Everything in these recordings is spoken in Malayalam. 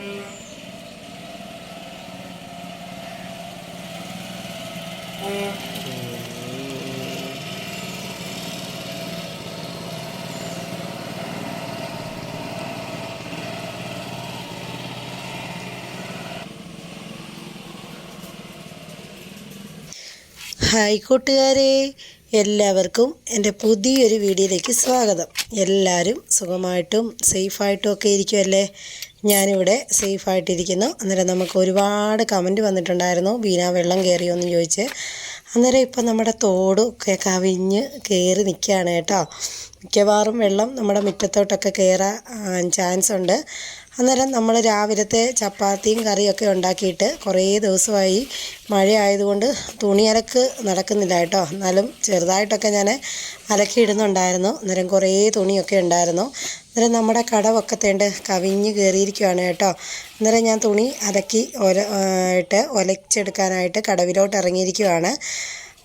ഹായ് കൂട്ടുകാരെ എല്ലാവർക്കും എന്റെ പുതിയൊരു വീഡിയോയിലേക്ക് സ്വാഗതം. എല്ലാവരും സുഖമായിട്ടും സേഫായിട്ടും ഒക്കെ ഇരിക്കുമല്ലേ ഞാനിവിടെ സേഫായിട്ടിരിക്കുന്നു. അന്നേരം നമുക്ക് ഒരുപാട് കമന്റ് വന്നിട്ടുണ്ടായിരുന്നു. വീണ വെള്ളം കയറിയോ എന്ന് ചോദിച്ച്. അന്നേരം ഇപ്പം നമ്മുടെ തോടൊക്കെ കവിഞ്ഞ് കയറി നിൽക്കുകയാണ് കേട്ടോ. മിക്കവാറും വെള്ളം നമ്മുടെ മുറ്റത്തോട്ടൊക്കെ കയറാൻ ചാൻസ് ഉണ്ട് അന്നേരം നമ്മൾ രാവിലത്തെ ചപ്പാത്തിയും കറിയൊക്കെ ഉണ്ടാക്കിയിട്ട് കുറേ ദിവസമായി മഴ ആയതുകൊണ്ട് തുണി അലക്ക് നടക്കുന്നില്ല കേട്ടോ. എന്നാലും ചെറുതായിട്ടൊക്കെ ഞാൻ അലക്കിയിടുന്നുണ്ടായിരുന്നു. അന്നേരം കുറേ തുണിയൊക്കെ ഉണ്ടായിരുന്നു. അന്നേരം നമ്മുടെ കടവൊക്കെ തേണ്ട് കവിഞ്ഞ് കയറിയിരിക്കുകയാണ് കേട്ടോ. അന്നേരം ഞാൻ തുണി അലക്കി ഒല ഇട്ട് ഒലച്ചെടുക്കാനായിട്ട് കടവിലോട്ട് ഇറങ്ങിയിരിക്കുകയാണ്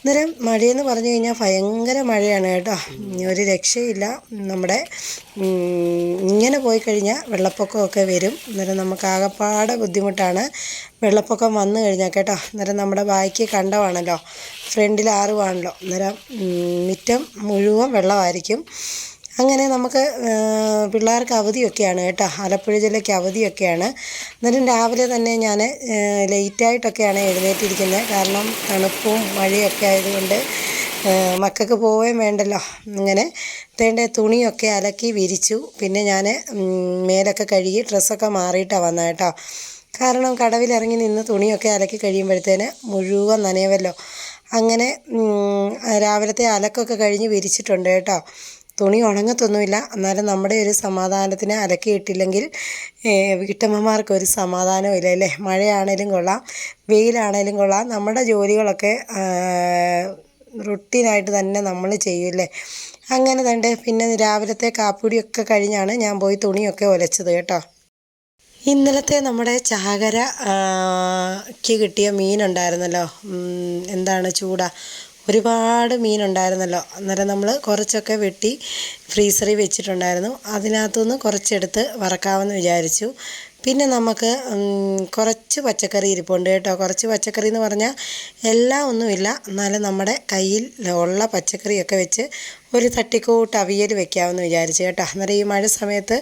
അന്നേരം മഴയെന്ന് പറഞ്ഞു കഴിഞ്ഞാൽ ഭയങ്കര മഴയാണ് കേട്ടോ. ഒരു രക്ഷയില്ല. നമ്മുടെ ഇങ്ങനെ പോയി കഴിഞ്ഞാൽ വെള്ളപ്പൊക്കമൊക്കെ വരും. അന്നേരം നമുക്ക് ആകെപ്പാടെ ബുദ്ധിമുട്ടാണ് വെള്ളപ്പൊക്കം വന്നു കഴിഞ്ഞാൽ കേട്ടോ. അന്നേരം നമ്മുടെ ബാക്കി കണ്ടമാണല്ലോ. ഫ്രണ്ടിൽ ആറുവാണല്ലോ. അന്നേരം മുറ്റം മുഴുവൻ വെള്ളമായിരിക്കും. അങ്ങനെ നമുക്ക് പിള്ളേർക്ക് അവധിയൊക്കെയാണ് കേട്ടോ. ആലപ്പുഴ ജില്ലയ്ക്ക് അവധിയൊക്കെയാണ്. എന്നാലും രാവിലെ തന്നെ ഞാൻ ലേറ്റായിട്ടൊക്കെയാണ് എഴുന്നേറ്റിരിക്കുന്നത്. കാരണം തണുപ്പും മഴയൊക്കെ ആയതുകൊണ്ട് മക്കൾക്ക് പോവുകയും വേണ്ടല്ലോ. അങ്ങനെ തേണ്ട തുണിയൊക്കെ അലക്കി വിരിച്ചു. പിന്നെ ഞാൻ മേലൊക്കെ കഴുകി ഡ്രസ്സൊക്കെ മാറിയിട്ടാണ് വന്നത് കേട്ടോ. കാരണം കടവിലിറങ്ങി നിന്ന് തുണിയൊക്കെ അലക്കി കഴിയുമ്പോഴത്തേന് മുഴുവൻ നനയവല്ലോ. അങ്ങനെ രാവിലത്തെ അലക്കൊക്കെ കഴിഞ്ഞ് വിരിച്ചിട്ടുണ്ട് കേട്ടോ. തുണി ഉണങ്ങത്തൊന്നുമില്ല. എന്നാലും നമ്മുടെ ഒരു സമാധാനത്തിന് അലക്കിയിട്ടില്ലെങ്കിൽ വീട്ടമ്മമാർക്ക് ഒരു സമാധാനവും ഇല്ല അല്ലേ? മഴയാണേലും കൊള്ളാം വെയിലാണേലും കൊള്ളാം. നമ്മുടെ ജോലികളൊക്കെ റുട്ടീനായിട്ട് തന്നെ നമ്മൾ ചെയ്യൂല്ലേ അങ്ങനെ തന്നെ. പിന്നെ രാവിലത്തെ കാപ്പുടിയൊക്കെ കഴിഞ്ഞാണ് ഞാൻ പോയി തുണിയൊക്കെ ഒലച്ചത് കേട്ടോ. ഇന്നലത്തെ നമ്മുടെ ചാകരയ്ക്ക് ക്ക് കിട്ടിയ മീനുണ്ടായിരുന്നല്ലോ. എന്താണ് ചൂട? ഒരുപാട് മീനുണ്ടായിരുന്നല്ലോ. അന്നേരം നമ്മൾ കുറച്ചൊക്കെ വെട്ടി ഫ്രീസറിൽ വെച്ചിട്ടുണ്ടായിരുന്നു. അതിനകത്തുനിന്ന് കുറച്ചെടുത്ത് വറക്കാമെന്ന് വിചാരിച്ചു. പിന്നെ നമുക്ക് കുറച്ച് പച്ചക്കറി ഇരിപ്പുണ്ട് കേട്ടോ. കുറച്ച് പച്ചക്കറി എന്ന് പറഞ്ഞാൽ എല്ലാം ഒന്നുമില്ല. എന്നാലും നമ്മുടെ കയ്യിൽ ഉള്ള പച്ചക്കറിയൊക്കെ വെച്ച് ഒരു തട്ടിക്കൂട്ട് അവിയൽ വെക്കാമെന്ന് വിചാരിച്ചു കേട്ടോ. അന്നേരം ഈ മഴ സമയത്ത്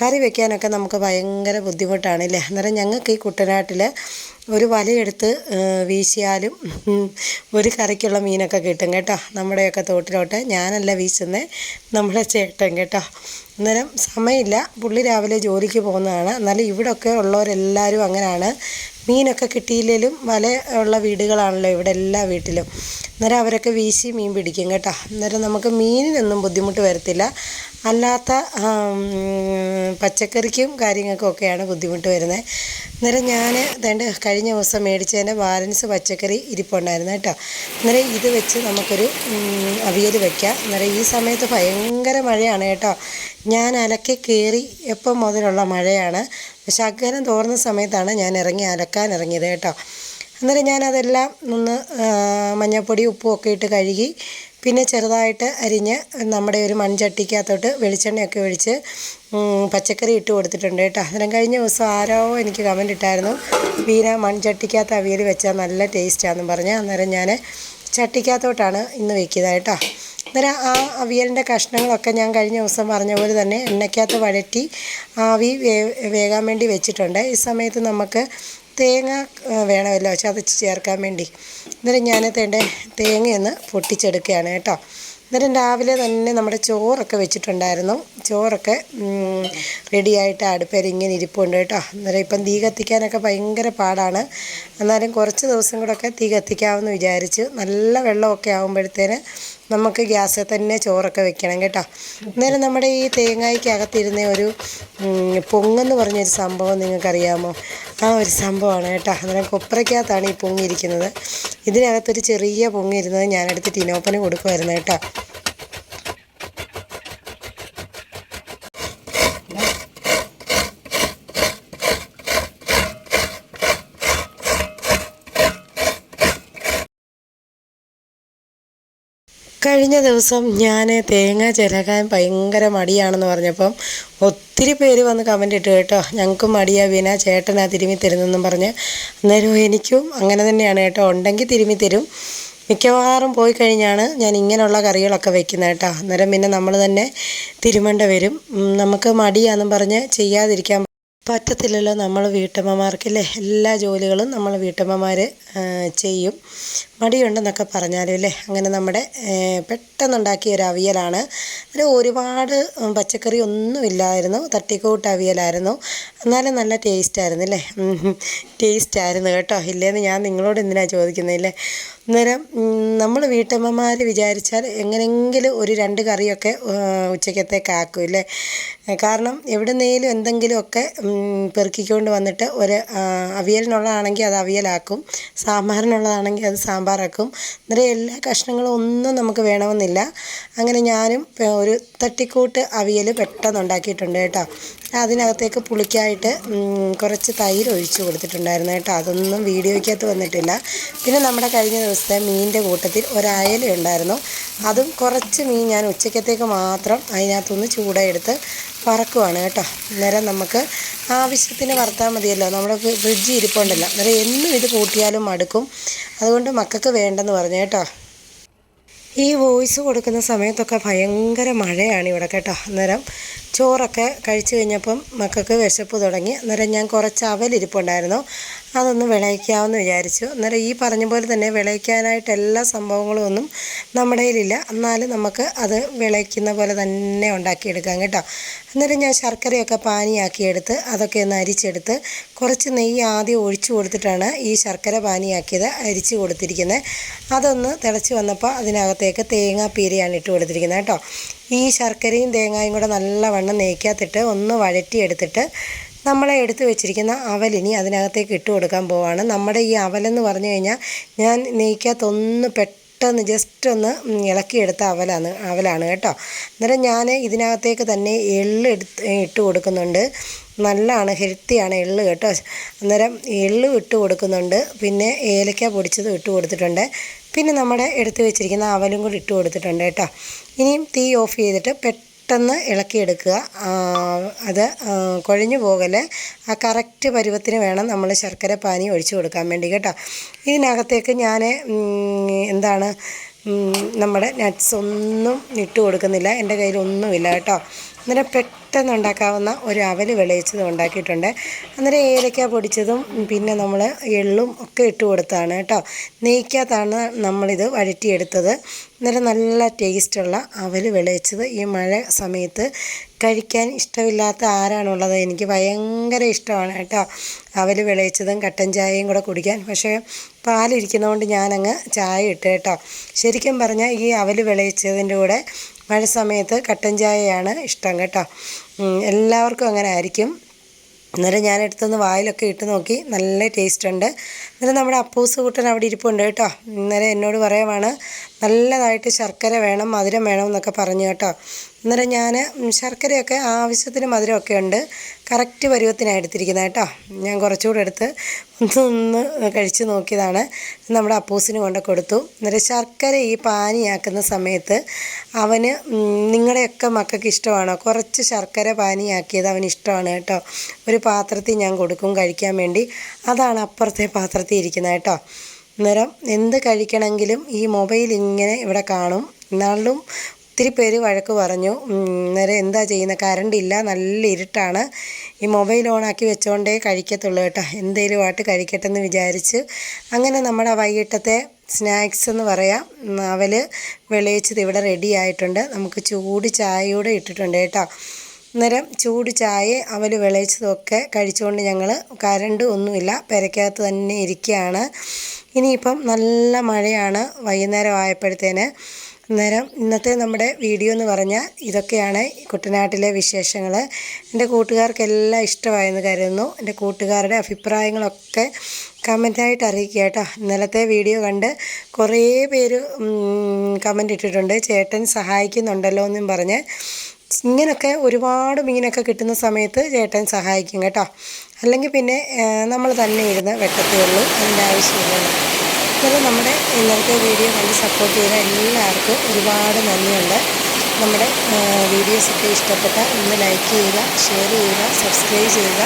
കറി വെക്കാനൊക്കെ നമുക്ക് ഭയങ്കര ബുദ്ധിമുട്ടാണ് അല്ലേ? അന്നേരം ഞങ്ങൾക്ക് ഈ കുട്ടനാട്ടിൽ ഒരു വലയെടുത്ത് വീശിയാലും ഒരു കറിക്കുള്ള മീനൊക്കെ കിട്ടും കേട്ടോ. നമ്മുടെയൊക്കെ തോട്ടിലോട്ട് ഞാനല്ല വീശുന്നത് നമ്മുടെ ചേട്ടൻ കേട്ടോ. അന്നേരം സമയമില്ല. പുള്ളി രാവിലെ ജോലിക്ക് പോകുന്നതാണ്. എന്നാലും ഇവിടെയൊക്കെ ഉള്ളവരെല്ലാവരും അങ്ങനെയാണ്. മീനൊക്കെ കിട്ടിയില്ലെങ്കിലും വല ഉള്ള വീടുകളാണല്ലോ ഇവിടെ എല്ലാ വീട്ടിലും. അന്നേരം അവരൊക്കെ വീശി മീൻ പിടിക്കും കേട്ടോ. അന്നേരം നമുക്ക് മീനിനൊന്നും ബുദ്ധിമുട്ട് വരത്തില്ല. അല്ലാത്ത പച്ചക്കറിക്കും കാര്യങ്ങൾക്കൊക്കെയാണ് ബുദ്ധിമുട്ട് വരുന്നത്. അന്നേരം ഞാൻ വേണ്ട കഴിഞ്ഞ ദിവസം മേടിച്ചതിന്റെ ബാലൻസ് പച്ചക്കറി ഇരിപ്പുണ്ടായിരുന്നു കേട്ടോ. അന്നേരം ഇത് വെച്ച് നമുക്കൊരു അവിയൽ വയ്ക്കാം അന്നേരം ഈ സമയത്ത് ഭയങ്കര മഴയാണ് കേട്ടോ. ഞാൻ അലക്കി കയറി എപ്പം മുതലുള്ള മഴയാണ്. പക്ഷെ അഗ്നം തോർന്ന സമയത്താണ് ഞാൻ ഇറങ്ങി അലക്കാൻ ഇറങ്ങിയത് കേട്ടോ. അന്നേരം ഞാനതെല്ലാം ഒന്ന് മഞ്ഞൾപ്പൊടി ഉപ്പും ഒക്കെ ഇട്ട് കഴുകി പിന്നെ ചെറുതായിട്ട് അരിഞ്ഞ് നമ്മുടെ ഒരു മൺചട്ടിക്കകത്തോട്ട് വെളിച്ചെണ്ണയൊക്കെ ഒഴിച്ച് പച്ചക്കറി ഇട്ട് കൊടുത്തിട്ടുണ്ട് കേട്ടോ. അന്നേരം കഴിഞ്ഞ ദിവസം ആരോ എനിക്ക് കമന്റ് ഇട്ടായിരുന്നു വീന മൺചട്ടിക്കകത്ത് അവിയൽ വെച്ചാൽ നല്ല ടേസ്റ്റാണെന്ന് പറഞ്ഞ്. അന്നേരം ഞാൻ ചട്ടിക്കകത്തോട്ടാണ് ഇന്ന് വെക്കിയത് കേട്ടോ. അന്നേരം ആ അവിയലിന്റെ കഷ്ണങ്ങളൊക്കെ ഞാൻ കഴിഞ്ഞ ദിവസം പറഞ്ഞ പോലെ തന്നെ എണ്ണയ്ക്കകത്ത് വഴറ്റി ആവി വേകാൻ വേണ്ടി വെച്ചിട്ടുണ്ട്. ഈ സമയത്ത് നമുക്ക് തേങ്ങ വേണമല്ലോ ചതച്ച് ചേർക്കാൻ വേണ്ടി. എന്നിട്ട് ഞാൻ തേണ്ട തേങ്ങയൊന്ന് പൊട്ടിച്ചെടുക്കുകയാണ് കേട്ടോ. അന്നേരം രാവിലെ തന്നെ നമ്മുടെ ചോറൊക്കെ വെച്ചിട്ടുണ്ടായിരുന്നു. ചോറൊക്കെ റെഡിയായിട്ട് അടുപ്പേൽ ഇങ്ങനെ ഇരിപ്പുണ്ട് കേട്ടോ. അന്നേരം ഇപ്പം തീ കത്തിക്കാനൊക്കെ ഭയങ്കര പാടാണ്. എന്നാലും കുറച്ച് ദിവസം കൂടെയൊക്കെ തീ കത്തിക്കാമെന്ന് വിചാരിച്ച് നല്ല വെള്ളമൊക്കെ ആകുമ്പോഴത്തേന് നമുക്ക് ഗ്യാസിൽ തന്നെ ചോറൊക്കെ വെക്കണം കേട്ടോ. അന്നേരം നമ്മുടെ ഈ തേങ്ങയ്ക്കകത്തിരുന്ന ഒരു പൊങ്ങെന്ന് പറഞ്ഞൊരു സംഭവം നിങ്ങൾക്കറിയാമോ? ആ ഒരു സംഭവമാണ് കേട്ടോ. അന്നേരം കൊപ്രയ്ക്കകത്താണ് ഈ പൊങ്ങിയിരിക്കുന്നത് ഇതിനകത്തൊരു ചെറിയ പൊങ്ങിയിരുന്നത് ഞാനെടുത്ത് ടിനോപ്പന് കൊടുക്കുമായിരുന്നു കേട്ടോ. കഴിഞ്ഞ ദിവസം ഞാൻ തേങ്ങ ചിരകാൻ ഭയങ്കര മടിയാണെന്ന് പറഞ്ഞപ്പം ഒത്തിരി പേര് വന്ന് കമന്റ് ഇട്ട് കേട്ടോ. ഞങ്ങൾക്കും മടിയാ വീണ ചേട്ടനാ തിരുമ്മി തരുന്നെന്നും പറഞ്ഞ്. അന്നേരം എനിക്കും അങ്ങനെ തന്നെയാണ് കേട്ടോ. ഉണ്ടെങ്കിൽ തിരുമ്മി തരും. മിക്കവാറും പോയി കഴിഞ്ഞാണ് ഞാൻ ഇങ്ങനെയുള്ള കറികളൊക്കെ വെക്കുന്നത് കേട്ടോ. അന്നേരം പിന്നെ നമ്മൾ തന്നെ തിരുമണ്ട വരും. നമുക്ക് മടിയാന്നും പറഞ്ഞ് ചെയ്യാതിരിക്കാൻ പറ്റത്തില്ലല്ലോ നമ്മൾ വീട്ടമ്മമാർക്കല്ലേ? എല്ലാ ജോലികളും നമ്മൾ വീട്ടമ്മമാർ ചെയ്യും. മടിയുണ്ടെന്നൊക്കെ പറഞ്ഞാലും അല്ലേ? അങ്ങനെ നമ്മുടെ പെട്ടെന്നുണ്ടാക്കിയ ഒരു അവിയലാണ്. അതിൽ ഒരുപാട് പച്ചക്കറി ഒന്നും ഇല്ലായിരുന്നു തട്ടിക്കൂട്ട് അവിയലായിരുന്നു. എന്നാലും നല്ല ടേസ്റ്റ് ആയിരുന്നു അല്ലേ ടേസ്റ്റ് ആയിരുന്നു കേട്ടോ. ഇല്ലേന്ന് ഞാൻ നിങ്ങളോട് എന്തിനാണ് ചോദിക്കുന്നില്ലേ അന്നേരം നമ്മൾ വീട്ടമ്മമാർ വിചാരിച്ചാൽ എങ്ങനെയെങ്കിലും ഒരു രണ്ട് കറിയൊക്കെ ഉച്ചക്കത്തേക്ക് ആക്കും ഇല്ലേ കാരണം എവിടുന്നേലും എന്തെങ്കിലുമൊക്കെ പെറുക്കിക്കൊണ്ട് വന്നിട്ട് ഒരു അവിയലിനുള്ളതാണെങ്കിൽ അത് അവിയലാക്കും. സാമ്പാറിനുള്ളതാണെങ്കിൽ അത് സാമ്പാറാക്കും. അന്നേരം എല്ലാ കഷ്ണങ്ങളും ഒന്നും നമുക്ക് വേണമെന്നില്ല. അങ്ങനെ ഞാനും ഒരു തട്ടിക്കൂട്ട് അവിയൽ പെട്ടെന്ന് ഉണ്ടാക്കിയിട്ടുണ്ട് കേട്ടോ. അതിനകത്തേക്ക് പുളിക്കായിട്ട് കുറച്ച് തൈര് ഒഴിച്ച് കൊടുത്തിട്ടുണ്ടായിരുന്നു കേട്ടോ. അതൊന്നും വീഡിയോയ്ക്കകത്ത് വന്നിട്ടില്ല. പിന്നെ നമ്മുടെ കഴിഞ്ഞ ദിവസത്തെ മീനിന്റെ കൂട്ടത്തിൽ ഒരയല ഉണ്ടായിരുന്നു. അതും കുറച്ച് മീൻ ഞാൻ ഉച്ചക്കത്തേക്ക് മാത്രം അതിനകത്തുനിന്ന് ചൂടെടുത്ത് വറക്കുവാണ് കേട്ടോ. അന്നേരം നമുക്ക് ആവശ്യത്തിന് വറുത്താൽ മതിയല്ലോ. നമ്മുടെ ഫ്രിഡ്ജ് ഇരിപ്പുണ്ടല്ലോ. അന്നേരം എന്നും ഇത് കൂട്ടിയാലും മടുക്കും. അതുകൊണ്ട് മക്കൾക്ക് വേണ്ടെന്ന് പറഞ്ഞു കേട്ടോ. ഈ വോയിസ് കൊടുക്കുന്ന സമയത്തൊക്കെ ഭയങ്കര മഴയാണ് ഇവിടെ കേട്ടോ. അന്നേരം ചോറൊക്കെ കഴിച്ചു കഴിഞ്ഞപ്പം മക്കൾക്ക് വിശപ്പ് തുടങ്ങി. അന്നേരം ഞാൻ കുറച്ച് അവലിരിപ്പുണ്ടായിരുന്നു. അതൊന്ന് വിളയിക്കാമെന്ന് വിചാരിച്ചു. അന്നേരം ഈ പറഞ്ഞ പോലെ തന്നെ വിളയിക്കാനായിട്ട് എല്ലാ സംഭവങ്ങളും ഒന്നും നമ്മുടെ കയ്യിലില്ല. എന്നാലും നമുക്ക് അത് വിളയിക്കുന്ന പോലെ തന്നെ ഉണ്ടാക്കിയെടുക്കാം കേട്ടോ. അന്നേരം ഞാൻ ശർക്കരയൊക്കെ പാനിയാക്കിയെടുത്ത് അതൊക്കെ ഒന്ന് അരിച്ചെടുത്ത് കുറച്ച് നെയ്യ് ആദ്യം ഒഴിച്ചു കൊടുത്തിട്ടാണ് ഈ ശർക്കര പാനിയാക്കിയത് അരിച്ചു കൊടുത്തിരിക്കുന്നത്. അതൊന്ന് തിളച്ച് വന്നപ്പോൾ അതിനകത്തേക്ക് തേങ്ങാപ്പീരയാണ് ഇട്ട് കൊടുത്തിരിക്കുന്നത് കേട്ടോ. ഈ ശർക്കരയും തേങ്ങായും കൂടെ നല്ലവണ്ണം നെയ്ക്കകത്തിട്ട് ഒന്ന് വഴറ്റിയെടുത്തിട്ട് നമ്മളെ എടുത്തു വെച്ചിരിക്കുന്ന അവലിനി അതിനകത്തേക്ക് ഇട്ട് കൊടുക്കാൻ പോവാണ്. നമ്മുടെ ഈ അവലെന്ന് പറഞ്ഞു കഴിഞ്ഞാൽ ഞാൻ നെയ്ക്കകത്തൊന്ന് പെട്ടെന്ന് ജസ്റ്റ് ഒന്ന് ഇളക്കിയെടുത്ത അവലാണ് അവലാണ് കേട്ടോ. അന്നേരം ഞാൻ ഇതിനകത്തേക്ക് തന്നെ എള്ള് എടുത്ത് ഇട്ട് കൊടുക്കുന്നുണ്ട്. നല്ലതാണ് ഹെൽത്തിയാണ് എള്ള് കേട്ടോ. അന്നേരം എള്ള് ഇട്ട് കൊടുക്കുന്നുണ്ട്. പിന്നെ ഏലക്ക പൊടിച്ചതും ഇട്ട് കൊടുത്തിട്ടുണ്ട്. പിന്നെ നമ്മുടെ എടുത്ത് വെച്ചിരിക്കുന്ന അവലും കൂടി ഇട്ട് കൊടുത്തിട്ടുണ്ട് കേട്ടോ. ഇനിയും തീ ഓഫ് ചെയ്തിട്ട് പെട്ടെന്ന് ഇളക്കിയെടുക്കുക. ആ, അത് കൊഴിഞ്ഞു പോകൽ. ആ കറക്റ്റ് പരുവത്തിന് വേണം നമ്മൾ ശർക്കര പാനി ഒഴിച്ചു കൊടുക്കാൻ വേണ്ടി കേട്ടോ. ഇതിനകത്തേക്ക് ഞാൻ എന്താണ് നമ്മുടെ നട്ട്സ് ഒന്നും ഇട്ട് കൊടുക്കുന്നില്ല. എന്റെ കയ്യിൽ ഒന്നുമില്ല കേട്ടോ. അന്നേരം പെട്ടെന്ന് ഉണ്ടാക്കാവുന്ന ഒരു അവൽ വിളയിച്ചതും ഉണ്ടാക്കിയിട്ടുണ്ട്. അന്നേരം ഏലക്ക പൊടിച്ചതും പിന്നെ നമ്മൾ എള്ളും ഒക്കെ ഇട്ട് കൊടുത്താണ് കേട്ടോ. നെയ്ക്കകത്താണ് നമ്മളിത് വഴറ്റിയെടുത്തത്. അന്നേരം നല്ല ടേസ്റ്റുള്ള അവൽ വിളയിച്ചത് ഈ മഴ സമയത്ത് കഴിക്കാൻ ഇഷ്ടമില്ലാത്ത ആരാണുള്ളത് എനിക്ക് ഭയങ്കര ഇഷ്ടമാണ് കേട്ടോ. അവൽ വിളയിച്ചതും കട്ടൻ ചായയും കൂടെ കുടിക്കാൻ. പക്ഷേ പാലിരിക്കുന്നതുകൊണ്ട് ഞാനങ്ങ് ചായ ഇട്ട് കേട്ടോ ശരിക്കും പറഞ്ഞാൽ ഈ അവൽ വിളയിച്ചതിന്റെ കൂടെ മഴ സമയത്ത് കട്ടൻ ചായയാണ് ഇഷ്ടം കേട്ടോ. എല്ലാവർക്കും അങ്ങനെ ആയിരിക്കും. അന്നേരം ഞാൻ എടുത്തൊന്ന് വായിലൊക്കെ ഇട്ട് നോക്കി നല്ല ടേസ്റ്റ് ഉണ്ട്. അന്നേരം നമ്മുടെ അപ്പൂസ് കൂട്ടൻ അവിടെ ഇരിപ്പുണ്ട് കേട്ടോ. ഇന്നലെ എന്നോട് പറയുവാണ് നല്ലതായിട്ട് ശർക്കര വേണം മധുരം വേണം എന്നൊക്കെ പറഞ്ഞു കേട്ടോ. അന്നേരം ഞാൻ ശർക്കരയൊക്കെ ആവശ്യത്തിന് മധുരമൊക്കെ ഉണ്ട്. കറക്റ്റ് പരുവത്തിനാണ് എടുത്തിരിക്കുന്നത് കേട്ടോ. ഞാൻ കുറച്ചുകൂടെ എടുത്ത് ഒന്ന് കഴിച്ച് നോക്കിയതാണ്. നമ്മുടെ അപ്പൂസിന് കൊണ്ട് കൊടുത്തു. അന്നേരം ശർക്കര ഈ പാനിയാക്കുന്ന സമയത്ത് അവന് നിങ്ങളുടെയൊക്കെ മക്കൾക്ക് ഇഷ്ടമാണോ? കുറച്ച് ശർക്കര പാനിയാക്കിയത് അവന് ഇഷ്ടമാണ് കേട്ടോ. ഒരു പാത്രത്തിൽ ഞാൻ കൊടുക്കും കഴിക്കാൻ വേണ്ടി. അതാണ് അപ്പുറത്തെ പാത്രത്തിൽ ഇരിക്കുന്നത് കേട്ടോ. അന്നേരം എന്ത് കഴിക്കണമെങ്കിലും ഈ മൊബൈൽ ഇങ്ങനെ ഇവിടെ കാണും. എന്നാലും ഒത്തിരി പേര് വഴക്ക് പറഞ്ഞു. അന്നേരം എന്താ ചെയ്യുന്നത് കറണ്ട് ഇല്ല നല്ല ഇരുട്ടാണ്. ഈ മൊബൈൽ ഓണാക്കി വെച്ചുകൊണ്ടേ കഴിക്കത്തുള്ളൂ കേട്ടോ. എന്തെങ്കിലും ആയിട്ട് കഴിക്കട്ടെ എന്ന് വിചാരിച്ച്. അങ്ങനെ നമ്മുടെ വൈകിട്ടത്തെ സ്നാക്സ് എന്ന് പറയാം. അവൽ വിളയിച്ചത് ഇവിടെ റെഡി ആയിട്ടുണ്ട്. നമുക്ക് ചൂട് ചായയോടെ ഇട്ടിട്ടുണ്ട് കേട്ടോ. അന്നേരം ചൂട് ചായ അവൽ വിളയിച്ചതൊക്കെ കഴിച്ചുകൊണ്ട് ഞങ്ങൾ കരണ്ട് ഒന്നുമില്ല പെരക്കകത്ത് തന്നെ ഇരിക്കുകയാണ് ഇനിയിപ്പം നല്ല മഴയാണ് വൈകുന്നേരം ആയപ്പോഴത്തേന്. അന്നേരം ഇന്നത്തെ നമ്മുടെ വീഡിയോ എന്ന് പറഞ്ഞാൽ ഇതൊക്കെയാണ് കുട്ടനാട്ടിലെ വിശേഷങ്ങൾ. എന്റെ കൂട്ടുകാർക്കെല്ലാം ഇഷ്ടമായെന്ന് കരുതുന്നു. എന്റെ കൂട്ടുകാരുടെ അഭിപ്രായങ്ങളൊക്കെ കമന്റായിട്ട് അറിയിക്കുക കേട്ടോ. ഇന്നലത്തെ വീഡിയോ കണ്ട് കുറേ പേര് കമന്റ് ഇട്ടിട്ടുണ്ട്. ചേട്ടൻ സഹായിക്കുന്നുണ്ടല്ലോ എന്നും പറഞ്ഞ് ഇങ്ങനൊക്കെ ഒരുപാട് മീനൊക്കെ കിട്ടുന്ന സമയത്ത് ചേട്ടൻ സഹായിക്കും കേട്ടോ. അല്ലെങ്കിൽ പിന്നെ നമ്മൾ തന്നെ ഇരുന്ന് വെട്ടത്തേ ഉള്ളൂ. അതിന്റെ ആവശ്യമില്ലല്ലോ. എന്നാലും നമ്മുടെ ഇന്നത്തെ വീഡിയോ കണ്ട് സപ്പോർട്ട് ചെയ്ത എല്ലാവർക്കും ഒരുപാട് നന്ദിയുണ്ട്. നമ്മുടെ വീഡിയോസൊക്കെ ഇഷ്ടപ്പെട്ട ഒന്ന് ലൈക്ക് ചെയ്യുക ഷെയർ ചെയ്യുക സബ്സ്ക്രൈബ് ചെയ്യുക.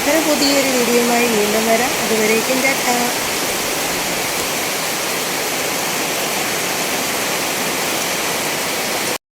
അങ്ങനെ പുതിയൊരു വീഡിയോയുമായി വീണ്ടും വരാം. അതുവരേക്കും ടാറ്റാ.